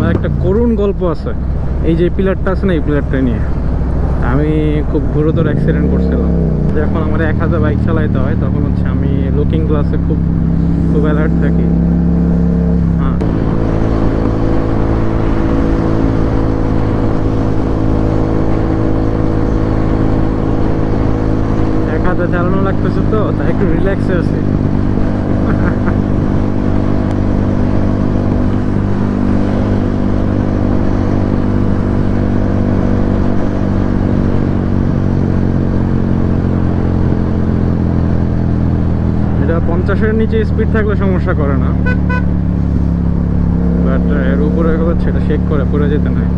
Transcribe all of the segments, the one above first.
আমার একটা করুণ গল্প আছে। এই যে পিলারটা আছে না, এই পিলারটা নিয়ে। আমি খুব গুরুতর অ্যাক্সিডেন্ট করছিলাম। যখন আমার এক হাজার বাইক চালাইতে হয়, তখন হচ্ছে আমি লুকিং গ্লাসে খুব খুব অ্যালার্ট থাকি। হ্যাঁ। এক হাতে চালানো লাগতেছে তো, তাই একটু রিল্যাক্সে আছি। এটা পঞ্চাশের নিচে স্পিড থাকলে সমস্যা করে না। বাট এর উপরে হচ্ছে সেটা শেক করে, পড়ে যেতে নাই।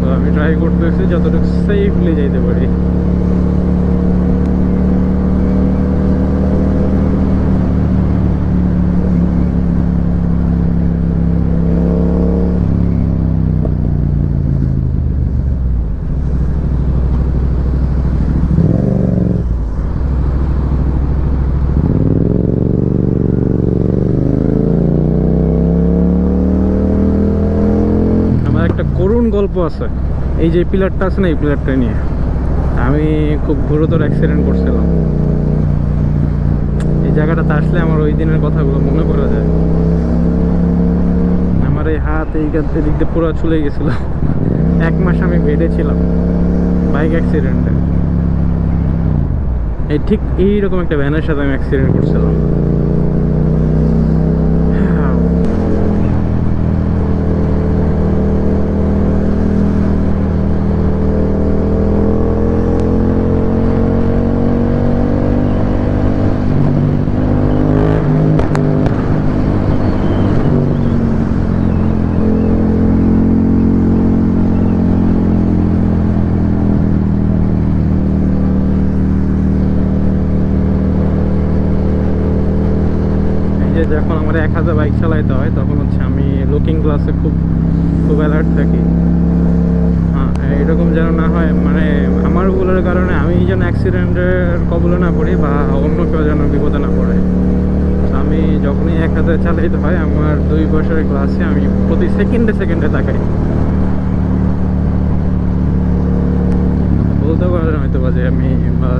তো আমি ট্রাই করতেছি, যতটুকু সেফলি যাইতে পারি আমার একটা করুণ গল্প আছে। এই যে পিলারটা আছে না, এই পিলারটা নিয়ে। আমি খুব গুরুতর অ্যাক্সিডেন্ট করছিলাম। এই জায়গাটাতে আসলে আমার ওই দিনের কথাগুলো মনে করা যায়। আমার এই হাত, এই এদিক দিয়ে পুরো চলে গেছিল। এক মাস আমি বেডে ছিলাম বাইক অ্যাক্সিডেন্টে এই ঠিক এইরকম একটা ভ্যানের সাথে আমি অ্যাক্সিডেন্ট করছিলাম এই যে যখন আমার এক হাজার বাইক চালাইতে হয়, তখন হচ্ছে আমি লুকিং গ্লাসে খুব খুব অ্যালার্ট থাকি। হ্যাঁ এরকম যেন না হয় মানে আমার ভুলের কারণে আমি যেন অ্যাক্সিডেন্টের কবলে না পড়ি বা অন্য কেউ যেন বিপদে না পড়ে। আমি যখনই এক হাজার চালাইতে হয়, আমার দুই বছরের গ্লাসে আমি প্রতি সেকেন্ডে সেকেন্ডে তাকাই। বলতে পারেন হয়তো বা যে আমি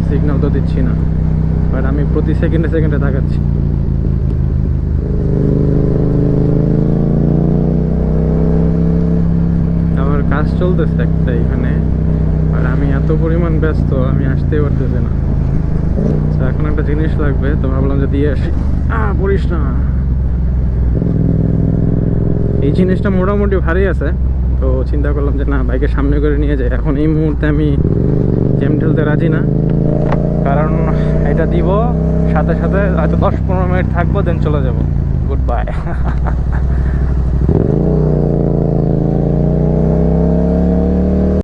সিগন্যাল তো দিচ্ছি না বাট আমি প্রতি সেকেন্ডে সেকেন্ডে তাকাচ্ছি আমার কাজ চলতেছে একটা এখানে। আর আমি এত পরিমাণ ব্যস্ত, আমি আসতেই পারতেছি না। তো এখন একটা জিনিস লাগবে, তো ভাবলাম যে দিয়ে আসি। আহ পড়িস না। এই জিনিসটা মোটামুটি ভারী আছে, তো চিন্তা করলাম যে না, বাইকে সামনে করে নিয়ে যাই। এখন এই মুহূর্তে আমি জ্যাম ঠেলতে রাজি না। কারণ এটা দিব, সাথে সাথে হয়তো দশ পনেরো মিনিট থাকব দেন চলে যাব। Good bye